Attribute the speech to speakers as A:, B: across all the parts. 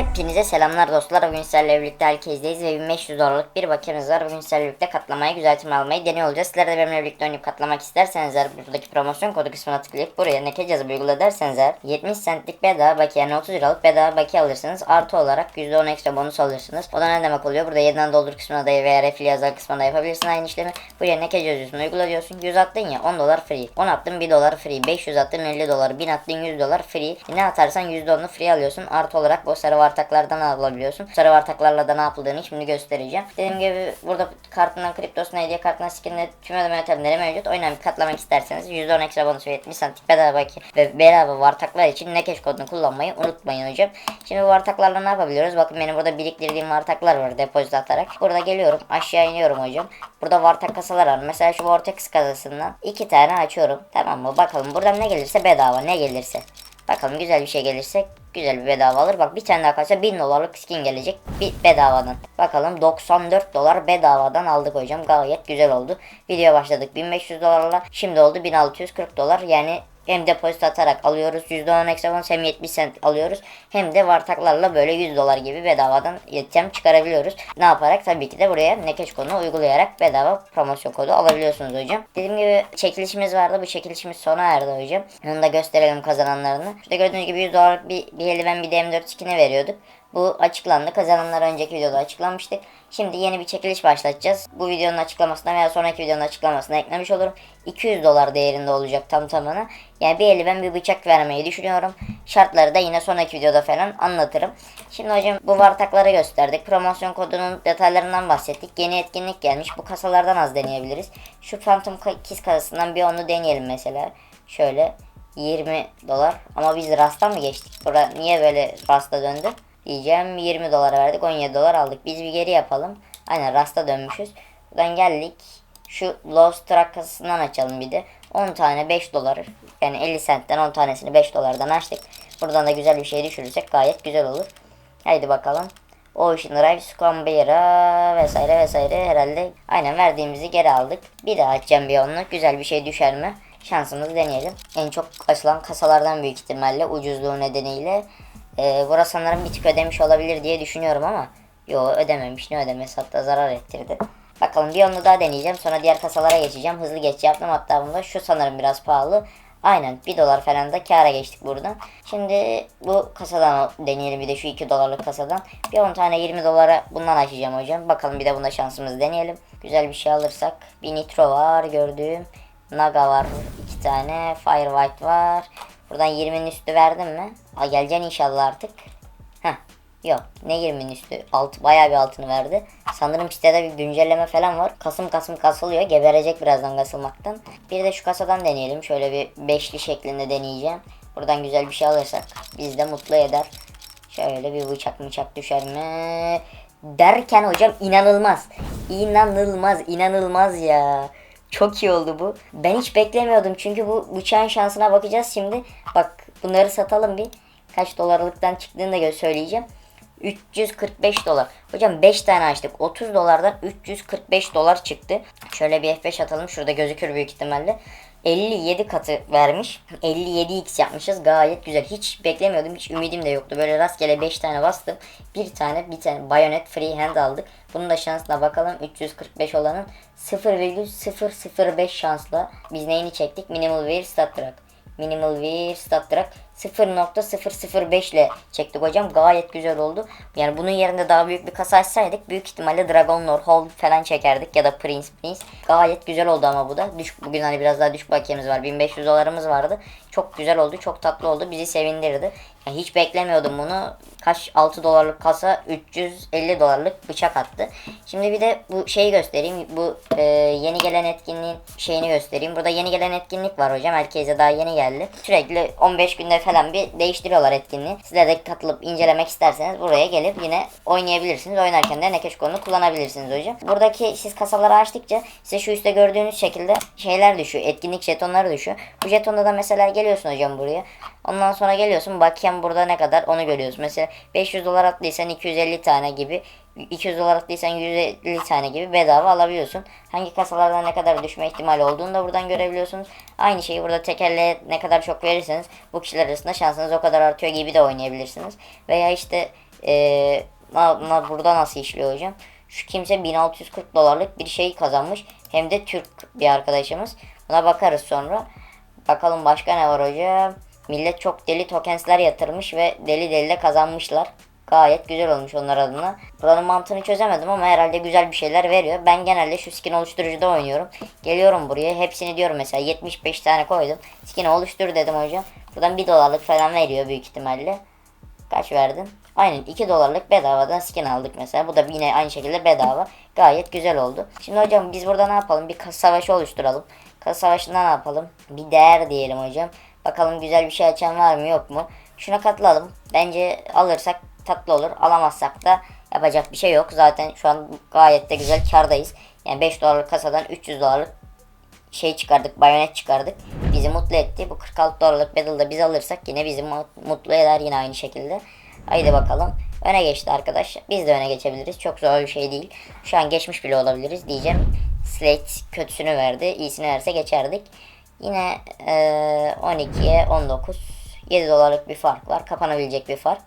A: Hepinize selamlar dostlar. Bugün sizlerle birlikte herkesteyiz ve 1500 dolarlık bir bakiyemiz var. Bugün sizlerle birlikte katlamayı, güzeltme almayı deniyor olacağız. Sizler de benimle birlikte oynayıp katlamak isterseniz eğer buradaki promosyon kodu kısmına tıklayıp buraya naked yazıp uygula derseniz eğer 70 centlik bedava bakiye yani 30 liralık bedava bakiye alırsınız. Artı olarak %10 ekstra bonus alırsınız. O da ne demek oluyor? Burada 7'den doldur kısmına da veya refili yazar kısmına da yapabilirsin aynı işlemi. Buraya naked yazıyorsun uygula diyorsun. 100 attın ya 10 dolar free. 10 attın 1 dolar free. 500 attın 50 dolar. 1000 attın 100 dolar free. Ne atarsan %10'unu free alıyorsun. Artı olarak bu sarı vartaklardan alabiliyorsun. Sarı vartaklarla da ne yapıldığını şimdi göstereceğim. Dediğim gibi burada kartından kriptosuna hediye kartından skinle tüm ödeme yöntemleri mevcut. Oynayıp katlamak isterseniz %10 ekstra bonus ve 70 santik bedava ve bedava vartaklar için Nekeş kodunu kullanmayı unutmayın hocam. Şimdi bu vartaklarla ne yapabiliyoruz? Bakın benim burada biriktirdiğim vartaklar var depozito atarak. Burada geliyorum aşağı iniyorum hocam. Burada vartak kasalar var. Mesela şu Vortex kasasından iki tane açıyorum. Tamam mı? Bakalım buradan ne gelirse bedava ne gelirse. Bakalım güzel bir şey gelirse güzel bir bedava alır. Bak bir tane daha kaçsa 1000 dolarlık skin gelecek bir bedavadan. Bakalım 94 dolar bedavadan aldık hocam. Gayet güzel oldu. Video başladık 1500 dolarla. Şimdi oldu 1640 dolar. Yani hem depozito atarak alıyoruz. %10 ekstra bonus hem 70 cent alıyoruz. Hem de vartaklarla böyle 100 dolar gibi bedavadan item çıkarabiliyoruz. Ne yaparak? Tabii ki de buraya Nekeş kodunu uygulayarak bedava promosyon kodu alabiliyorsunuz hocam. Dediğim gibi çekilişimiz vardı. Bu çekilişimiz sona erdi hocam. Onu da gösterelim kazananlarını. Şurada gördüğünüz gibi 100 dolarlık bir, bir eldiven bir de M4 skin'i veriyorduk. Bu açıklandı. Kazananlar önceki videoda açıklamıştık. Şimdi yeni bir çekiliş başlatacağız. Bu videonun açıklamasına veya sonraki videonun açıklamasına eklemiş olurum. 200 dolar değerinde olacak tam tamına. Yani bir eldiven bir bıçak vermeyi düşünüyorum. Şartları da yine sonraki videoda falan anlatırım. Şimdi hocam bu vartakları gösterdik. Promosyon kodunun detaylarından bahsettik. Yeni etkinlik gelmiş. Bu kasalardan az deneyebiliriz. Şu Phantom Kiss kasasından bir onu deneyelim mesela. Şöyle 20 dolar. Ama biz Rast'a mı geçtik? Bura niye böyle Rast'a döndü? Diyeceğim 20 dolara verdik 17 dolar aldık. Biz bir geri yapalım. Aynen Rast'a dönmüşüz. Buradan geldik. Şu Lost Track açalım bir de. 10 tane 5 dolar. Yani 50 centten 10 tanesini 5 dolardan açtık. Buradan da güzel bir şey düşürürsek gayet güzel olur. Haydi bakalım. Ocean Drive, Squambera vesaire vesaire herhalde aynen verdiğimizi geri aldık. Bir daha açacağım bir onluk. Güzel bir şey düşer mi? Şansımızı deneyelim. En çok açılan kasalardan büyük ihtimalle ucuzluğu nedeniyle. Ee, burası sanırım bir tık ödemiş olabilir diye düşünüyorum ama. Yo ödememiş ne ödemesi hatta zarar ettirdi. Bakalım bir onu daha deneyeceğim. Sonra diğer kasalara geçeceğim. Hızlı geç yaptım hatta bunda. Şu sanırım biraz pahalı. Aynen 1 dolar falan da kâra geçtik buradan. Şimdi bu kasadan deneyelim bir de şu 2 dolarlık kasadan. Bir 10 tane 20 dolara bundan açacağım hocam. Bakalım bir de bunda şansımızı deneyelim. Güzel bir şey alırsak. Bir nitro var gördüğüm. Naga var 2 tane. Fire White var. Buradan 20'nin üstü verdim mi? Aa, geleceksin inşallah artık. Heh. Yok ne 20'nin üstü. Alt, bayağı bir altını verdi. Sanırım sitede bir güncelleme falan var. Kasım kasım kasılıyor. Geberecek birazdan kasılmaktan. Bir de şu kasadan deneyelim. Şöyle bir beşli şeklinde deneyeceğim. Buradan güzel bir şey alırsak biz de mutlu eder. Şöyle bir bıçak bıçak düşer mi? Derken hocam inanılmaz. İnanılmaz inanılmaz ya. Çok iyi oldu bu. Ben hiç beklemiyordum çünkü bu bıçağın şansına bakacağız şimdi. Bak bunları satalım bir. Kaç dolarlıktan çıktığını da söyleyeceğim. 345 dolar. Hocam 5 tane açtık. 30 dolardan 345 dolar çıktı. Şöyle bir F5 atalım. Şurada gözükür büyük ihtimalle. 57 katı vermiş. 57x yapmışız. Gayet güzel. Hiç beklemiyordum. Hiç ümidim de yoktu. Böyle rastgele 5 tane bastım. Bir tane bir tane bayonet free hand aldık. Bunun da şansına bakalım. 345 olanın 0,005 şansla biz neyini çektik? Minimal Wear Stat Track. Minimal Wear Stat Track 0.005 ile çektik hocam. Gayet güzel oldu. Yani bunun yerinde daha büyük bir kasa açsaydık büyük ihtimalle Dragon Lord Hold falan çekerdik ya da Prince Prince. Gayet güzel oldu ama bu da. Düşük, bugün hani biraz daha düşük bakiyemiz var. 1500 dolarımız vardı. Çok güzel oldu. Çok tatlı oldu. Bizi sevindirdi. Yani hiç beklemiyordum bunu. Kaç 6 dolarlık kasa 350 dolarlık bıçak attı. Şimdi bir de bu şeyi göstereyim. Bu e, yeni gelen etkinliğin şeyini göstereyim. Burada yeni gelen etkinlik var hocam. Herkese daha yeni geldi. Sürekli 15 günde falan bir değiştiriyorlar etkinliği. Sizler de katılıp incelemek isterseniz buraya gelip yine oynayabilirsiniz. Oynarken de Nekeş kodunu kullanabilirsiniz hocam. Buradaki siz kasaları açtıkça size şu üstte gördüğünüz şekilde şeyler düşüyor. Etkinlik jetonları düşüyor. Bu jetonda da mesela geliyorsun hocam buraya. Ondan sonra geliyorsun bakiyem burada ne kadar onu görüyorsun. Mesela 500 dolar attıysan 250 tane gibi 200 dolar attıysan 150 tane gibi bedava alabiliyorsun. Hangi kasalardan ne kadar düşme ihtimali olduğunu da buradan görebiliyorsunuz. Aynı şeyi burada tekerleğe ne kadar çok verirseniz bu kişiler arasında şansınız o kadar artıyor gibi de oynayabilirsiniz. Veya işte Ee, burada nasıl işliyor hocam? Şu kimse 1640 dolarlık bir şey kazanmış. Hem de Türk bir arkadaşımız. Buna bakarız sonra. Bakalım başka ne var hocam? Millet çok deli tokensler yatırmış ve deli deli de kazanmışlar. Gayet güzel olmuş onlar adına. Buranın mantığını çözemedim ama herhalde güzel bir şeyler veriyor. Ben genelde şu skin oluşturucuda oynuyorum. Geliyorum buraya hepsini diyorum mesela 75 tane koydum. Skin oluştur dedim hocam. Buradan 1 dolarlık falan veriyor büyük ihtimalle. Kaç verdin? Aynen 2 dolarlık bedavadan skin aldık mesela. Bu da yine aynı şekilde bedava. Gayet güzel oldu. Şimdi hocam biz burada ne yapalım? Bir kasa savaşı oluşturalım. Kasa savaşında ne yapalım? Bir değer diyelim hocam. Bakalım güzel bir şey açan var mı yok mu? Şuna katılalım. Bence alırsak tatlı olur. Alamazsak da yapacak bir şey yok. Zaten şu an gayet de güzel kardayız. Yani 5 dolarlık kasadan 300 dolarlık şey çıkardık, bayonet çıkardık. Bizi mutlu etti. Bu 46 dolarlık battle'da biz alırsak yine bizi mu- mutlu eder yine aynı şekilde. Haydi bakalım. Öne geçti arkadaş. Biz de öne geçebiliriz. Çok zor bir şey değil. Şu an geçmiş bile olabiliriz diyeceğim. Slate kötüsünü verdi. İyisini verse geçerdik. Yine eee 12'ye 19. 7 dolarlık bir fark var. Kapanabilecek bir fark.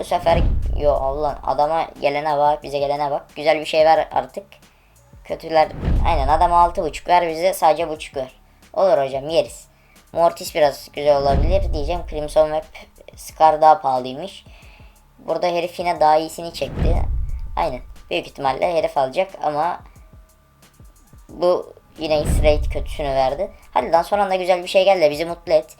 A: Bu sefer yo Allah adama gelene bak bize gelene bak. Güzel bir şey ver artık. Kötüler aynen adama altı buçuk ver bize sadece buçuk ver. Olur hocam yeriz. Mortis biraz güzel olabilir diyeceğim. Crimson Web Scar daha pahalıymış. Burada herif yine daha iyisini çekti. Aynen. Büyük ihtimalle herif alacak ama bu yine straight kötüsünü verdi. Hadi lan son anda güzel bir şey geldi de bizi mutlu et.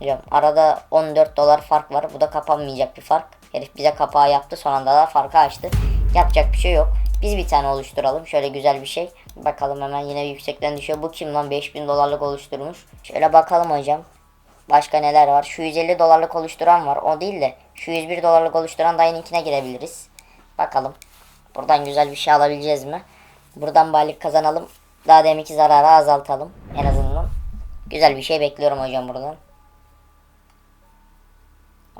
A: Hocam arada 14 dolar fark var. Bu da kapanmayacak bir fark. Herif bize kapağı yaptı. Son anda da farkı açtı. Yapacak bir şey yok. Biz bir tane oluşturalım. Şöyle güzel bir şey. Bakalım hemen yine yüksekten düşüyor. Bu kim lan 5000 dolarlık oluşturmuş. Şöyle bakalım hocam. Başka neler var? Şu 150 dolarlık oluşturan var. O değil de şu 101 dolarlık oluşturan dayınınkine girebiliriz. Bakalım. Buradan güzel bir şey alabileceğiz mi? Buradan balık kazanalım. Daha deminki zararı azaltalım. En azından. Güzel bir şey bekliyorum hocam buradan.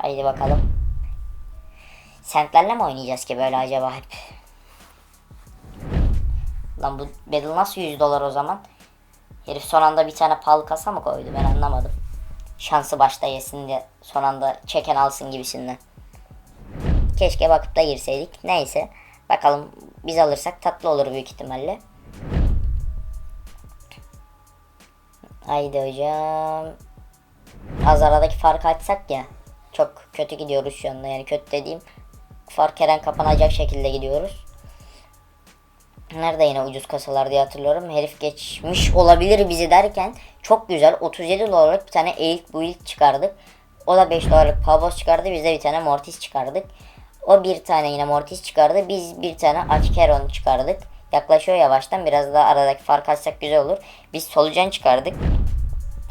A: Haydi bakalım. Sentlerle mi oynayacağız ki böyle acaba hep? Lan bu battle nasıl 100 dolar o zaman? Herif son anda bir tane pahalı kasa mı koydu ben anlamadım. Şansı başta yesin diye son anda çeken alsın gibisinden. Keşke bakıp da girseydik. Neyse. Bakalım biz alırsak tatlı olur büyük ihtimalle. Haydi hocam. Az aradaki farkı açsak ya. Çok kötü gidiyoruz şu anda. Yani kötü dediğim fark an kapanacak şekilde gidiyoruz. Nerede yine ucuz kasalar diye hatırlıyorum. Herif geçmiş olabilir bizi derken çok güzel 37 dolarlık bir tane eğik build çıkardık. O da 5 dolarlık pavos çıkardı. Biz de bir tane mortis çıkardık. O bir tane yine mortis çıkardı. Biz bir tane açkeron çıkardık. Yaklaşıyor yavaştan. Biraz daha aradaki fark açsak güzel olur. Biz solucan çıkardık.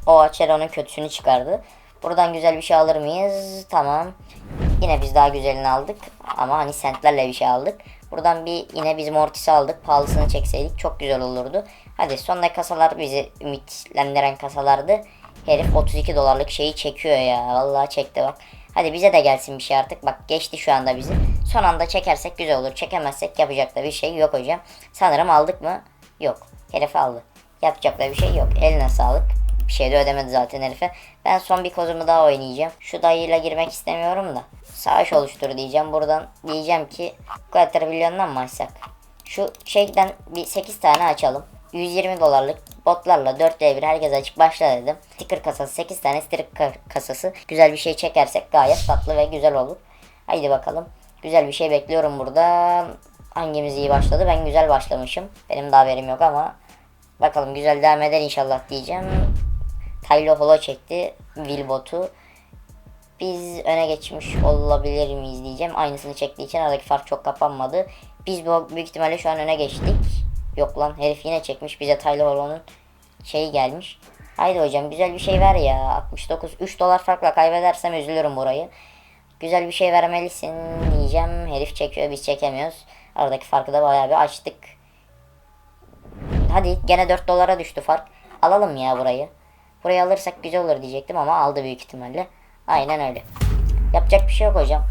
A: O Açeron'un kötüsünü çıkardı. Buradan güzel bir şey alır mıyız? Tamam. Yine biz daha güzelini aldık. Ama hani sentlerle bir şey aldık. Buradan bir yine biz Mortis'i aldık. Pahalısını çekseydik çok güzel olurdu. Hadi sondaki kasalar bizi ümitlendiren kasalardı. Herif 32 dolarlık şeyi çekiyor ya. Vallahi çekti bak. Hadi bize de gelsin bir şey artık. Bak geçti şu anda bizi. Son anda çekersek güzel olur. Çekemezsek yapacak da bir şey yok hocam. Sanırım aldık mı? Yok. Herif aldı. Yapacak da bir şey yok. Eline sağlık. Bir şey de ödemedi zaten herife. Ben son bir kozumu daha oynayacağım. Şu dayıyla girmek istemiyorum da. Savaş oluştur diyeceğim. Buradan diyeceğim ki Quadrillion mı açsak? Şu şeyden bir 8 tane açalım. 120 dolarlık botlarla 4 1 herkes açık başla dedim. Sticker kasası 8 tane sticker ka- kasası. Güzel bir şey çekersek gayet tatlı ve güzel olur. Haydi bakalım. Güzel bir şey bekliyorum burada. Hangimiz iyi başladı? Ben güzel başlamışım. Benim de haberim yok ama bakalım güzel devam eder inşallah diyeceğim. Tylo Holo çekti. Wilbot'u. Biz öne geçmiş olabilir miyiz diyeceğim. Aynısını çektiği için aradaki fark çok kapanmadı. Biz büyük ihtimalle şu an öne geçtik. Yok lan herif yine çekmiş. Bize Tyler Holo'nun şeyi gelmiş. Haydi hocam güzel bir şey ver ya. 69 3 dolar farkla kaybedersem üzülürüm burayı. Güzel bir şey vermelisin diyeceğim. Herif çekiyor biz çekemiyoruz. Aradaki farkı da bayağı bir açtık. Hadi gene 4 dolara düştü fark. Alalım ya burayı. Burayı alırsak güzel olur diyecektim ama aldı büyük ihtimalle. Aynen öyle. Yapacak bir şey yok hocam.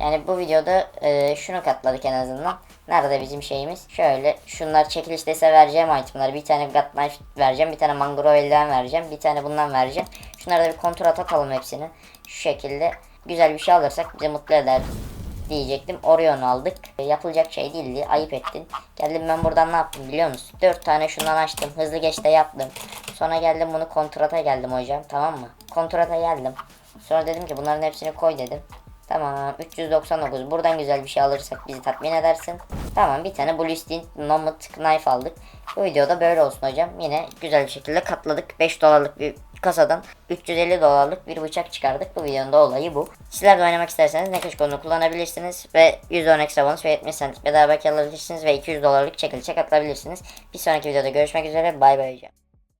A: Yani bu videoda e, şunu katladık en azından. Nerede bizim şeyimiz? Şöyle şunlar çekilişte vereceğim itemları. Bir tane gut knife vereceğim. Bir tane mangrove eldiven vereceğim. Bir tane bundan vereceğim. Şunlara da bir kontrol atalım hepsini. Şu şekilde güzel bir şey alırsak bizi mutlu eder diyecektim. Orion aldık. E, Yapılacak şey değildi. Ayıp ettin. Geldim ben buradan ne yaptım biliyor musun? 4 tane şundan açtım. Hızlı geçte yaptım. Sonra geldim bunu kontrata geldim hocam. Tamam mı? Kontrata geldim. Sonra dedim ki bunların hepsini koy dedim. Tamam 399 buradan güzel bir şey alırsak bizi tatmin edersin. Tamam bir tane Blue Steel Nomad Knife aldık. Bu videoda böyle olsun hocam. Yine güzel bir şekilde katladık. 5 dolarlık bir kasadan 350 dolarlık bir bıçak çıkardık. Bu videonun da olayı bu. Sizler de oynamak isterseniz Nakash kodunu kullanabilirsiniz. Ve 110 ekstra bonus ve 70 cent bedava alabilirsiniz. Ve 200 dolarlık çekilişe katılabilirsiniz. Bir sonraki videoda görüşmek üzere. Bay bay hocam.